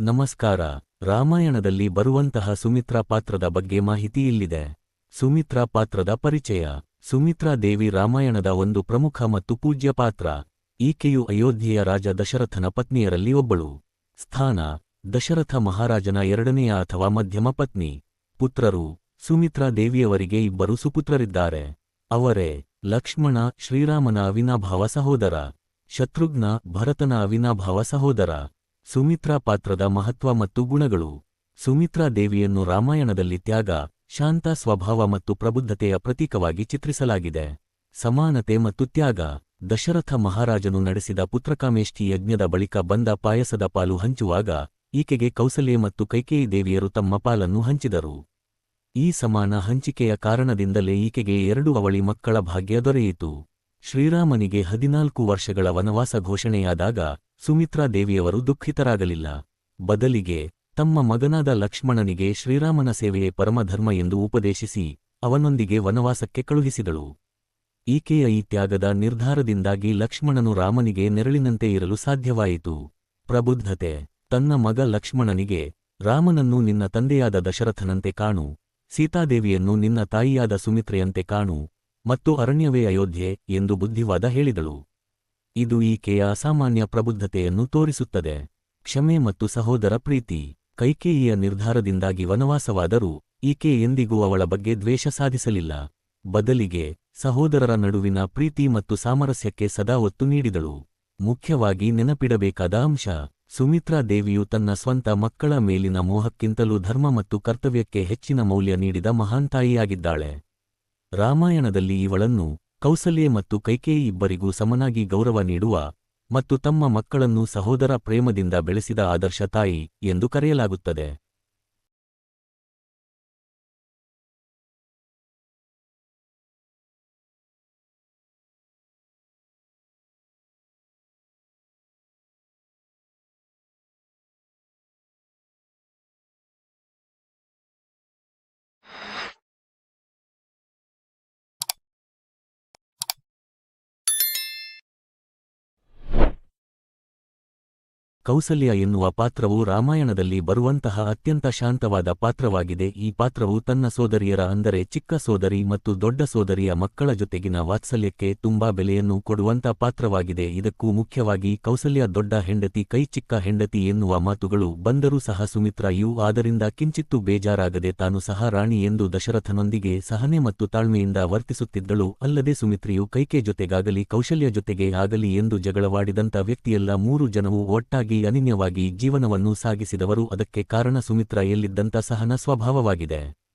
ನಮಸ್ಕಾರ. ರಾಮಾಯಣದಲ್ಲಿ ಬರುವಂತಹ ಸುಮಿತ್ರಾ ಪಾತ್ರದ ಬಗ್ಗೆ ಮಾಹಿತಿ ಇಲ್ಲಿದೆ. ಸುಮಿತ್ರಾ ಪಾತ್ರದ ಪರಿಚಯ. ಸುಮಿತ್ರಾ ದೇವಿ ರಾಮಾಯಣದ ಒಂದು ಪ್ರಮುಖ ಮತ್ತು ಪೂಜ್ಯ ಪಾತ್ರ. ಈಕೆಯು ಅಯೋಧ್ಯೆಯ ರಾಜ ದಶರಥನ ಪತ್ನಿಯರಲ್ಲಿ ಒಬ್ಬಳು. ಸ್ಥಾನ, ದಶರಥ ಮಹಾರಾಜನ ಎರಡನೆಯ ಅಥವಾ ಮಧ್ಯಮ ಪತ್ನಿ. ಪುತ್ರರು, ಸುಮಿತ್ರಾ ದೇವಿಯವರಿಗೆ ಇಬ್ಬರು ಸುಪುತ್ರರಿದ್ದಾರೆ. ಅವರೇ, ಲಕ್ಷ್ಮಣ ಶ್ರೀರಾಮನ ಅವಿನಾಭಾವ ಸಹೋದರ. ಶತ್ರುಘ್ನ ಭರತನ ಅವಿನಾಭಾವ ಸಹೋದರ. ಸುಮಿತ್ರಾ ಪಾತ್ರದ ಮಹತ್ವ ಮತ್ತು ಗುಣಗಳು. ಸುಮಿತ್ರಾ ದೇವಿಯನ್ನು ರಾಮಾಯಣದಲ್ಲಿ ತ್ಯಾಗ, ಶಾಂತ ಸ್ವಭಾವ ಮತ್ತು ಪ್ರಬುದ್ಧತೆಯ ಪ್ರತೀಕವಾಗಿ ಚಿತ್ರಿಸಲಾಗಿದೆ. ಸಮಾನತೆ ಮತ್ತು ತ್ಯಾಗ, ದಶರಥ ಮಹಾರಾಜನು ನಡೆಸಿದ ಪುತ್ರಕಾಮೇಷ್ಠಿ ಯಜ್ಞದ ಬಳಿಕ ಬಂದ ಪಾಯಸದ ಪಾಲು ಹಂಚುವಾಗ, ಈಕೆಗೆ ಕೌಸಲ್ಯೆ ಮತ್ತು ಕೈಕೇಯಿ ದೇವಿಯರು ತಮ್ಮ ಪಾಲನ್ನು ಹಂಚಿದರು. ಈ ಸಮಾನ ಹಂಚಿಕೆಯ ಕಾರಣದಿಂದಲೇ ಈಕೆಗೆ ಎರಡು ಅವಳಿ ಮಕ್ಕಳ ಭಾಗ್ಯ ದೊರೆಯಿತು. ಶ್ರೀರಾಮನಿಗೆ ಹದಿನಾಲ್ಕು ವರ್ಷಗಳ ವನವಾಸ ಘೋಷಣೆಯಾದಾಗ ಸುಮಿತ್ರಾ ದೇವಿಯವರು ದುಃಖಿತರಾಗಲಿಲ್ಲ. ಬದಲಿಗೆ ತಮ್ಮ ಮಗನಾದ ಲಕ್ಷ್ಮಣನಿಗೆ ಶ್ರೀರಾಮನ ಸೇವೆಯೇ ಪರಮಧರ್ಮ ಎಂದು ಉಪದೇಶಿಸಿ ಅವನೊಂದಿಗೆ ವನವಾಸಕ್ಕೆ ಕಳುಹಿಸಿದಳು. ಈಕೆಯ ಈ ತ್ಯಾಗದ ನಿರ್ಧಾರದಿಂದಾಗಿ ಲಕ್ಷ್ಮಣನು ರಾಮನಿಗೆ ನೆರಳಿನಂತೆ ಇರಲು ಸಾಧ್ಯವಾಯಿತು. ಪ್ರಬುದ್ಧತೆ, ತನ್ನ ಮಗ ಲಕ್ಷ್ಮಣನಿಗೆ ರಾಮನನ್ನು ನಿನ್ನ ತಂದೆಯಾದ ದಶರಥನಂತೆ ಕಾಣು, ಸೀತಾದೇವಿಯನ್ನು ನಿನ್ನ ತಾಯಿಯಾದ ಸುಮಿತ್ರೆಯಂತೆ ಕಾಣು ಮತ್ತು ಅರಣ್ಯವೇ ಅಯೋಧ್ಯೆ ಎಂದು ಬುದ್ಧಿವಾದ ಹೇಳಿದಳು. ಇದು ಈಕೆಯ ಅಸಾಮಾನ್ಯ ಪ್ರಬುದ್ಧತೆಯನ್ನು ತೋರಿಸುತ್ತದೆ. ಕ್ಷಮೆ ಮತ್ತು ಸಹೋದರ ಪ್ರೀತಿ, ಕೈಕೇಯಿಯ ನಿರ್ಧಾರದಿಂದಾಗಿ ವನವಾಸವಾದರೂ ಈಕೆ ಎಂದಿಗೂ ಅವಳ ಬಗ್ಗೆ ದ್ವೇಷ ಸಾಧಿಸಲಿಲ್ಲ. ಬದಲಿಗೆ ಸಹೋದರರ ನಡುವಿನ ಪ್ರೀತಿ ಮತ್ತು ಸಾಮರಸ್ಯಕ್ಕೆ ಸದಾ ಒತ್ತು ನೀಡಿದಳು. ಮುಖ್ಯವಾಗಿ ನೆನಪಿಡಬೇಕಾದ ಅಂಶ, ಸುಮಿತ್ರಾ ದೇವಿಯು ತನ್ನ ಸ್ವಂತ ಮಕ್ಕಳ ಮೇಲಿನ ಮೋಹಕ್ಕಿಂತಲೂ ಧರ್ಮ ಮತ್ತು ಕರ್ತವ್ಯಕ್ಕೆ ಹೆಚ್ಚಿನ ಮೌಲ್ಯ ನೀಡಿದ ಮಹಾನ್ ತಾಯಿಯಾಗಿದ್ದಾಳೆ. ರಾಮಾಯಣದಲ್ಲಿ ಇವಳನ್ನು ಕೌಸಲ್ಯೆ ಮತ್ತು ಕೈಕೇಯಿ ಇಬ್ಬರಿಗೂ ಸಮನಾಗಿ ಗೌರವ ನೀಡುವ ಮತ್ತು ತಮ್ಮ ಮಕ್ಕಳನ್ನು ಸಹೋದರ ಪ್ರೇಮದಿಂದ ಬೆಳೆಸಿದ ಆದರ್ಶ ತಾಯಿ ಎಂದು ಕರೆಯಲಾಗುತ್ತದೆ. ಕೌಸಲ್ಯ ಎನ್ನುವ ಪಾತ್ರವು ರಾಮಾಯಣದಲ್ಲಿ ಬರುವಂತಹ ಅತ್ಯಂತ ಶಾಂತವಾದ ಪಾತ್ರವಾಗಿದೆ. ಈ ಪಾತ್ರವು ತನ್ನ ಸೋದರಿಯರ ಅಂದರೆ ಚಿಕ್ಕ ಸೋದರಿ ಮತ್ತು ದೊಡ್ಡ ಸೋದರಿಯ ಮಕ್ಕಳ ಜೊತೆಗಿನ ವಾತ್ಸಲ್ಯಕ್ಕೆ ತುಂಬಾ ಬೆಲೆಯನ್ನು ಕೊಡುವಂತ ಪಾತ್ರವಾಗಿದೆ. ಇದಕ್ಕೂ ಮುಖ್ಯವಾಗಿ ಕೌಸಲ್ಯ ದೊಡ್ಡ ಹೆಂಡತಿ, ಕೈ ಚಿಕ್ಕ ಹೆಂಡತಿ ಎನ್ನುವ ಮಾತುಗಳು ಬಂದರೂ ಸಹ ಸುಮಿತ್ರಾಯು ಆದರಿಂದ ಕಿಂಚಿತ್ತೂ ಬೇಜಾರಾಗದೆ ತಾನು ಸಹ ರಾಣಿ ಎಂದು ದಶರಥನೊಂದಿಗೆ ಸಹನೆ ಮತ್ತು ತಾಳ್ಮೆಯಿಂದ ವರ್ತಿಸುತ್ತಿದ್ದಳು. ಅಲ್ಲದೆ ಸುಮಿತ್ರಿಯು ಕೈಕೆ ಜೊತೆಗಾಗಲಿ, ಕೌಶಲ್ಯ ಜೊತೆಗೆ ಆಗಲಿ ಎಂದು ಜಗಳವಾಡಿದಂತ ವ್ಯಕ್ತಿಯೆಲ್ಲ ಮೂರು ಜನವು ಒಟ್ಟಾಗಿ ಅನಿನ್ಯವಾಗಿ ಜೀವನವನ್ನು ಸಾಗಿಸಿದವರು ಅದಕ್ಕೆ ಕಾರಣ ಸುಮಿತ್ರ ಎಲ್ಲಿದ್ದಂತ ಸಹನ ಸ್ವಭಾವವಾಗಿದೆ.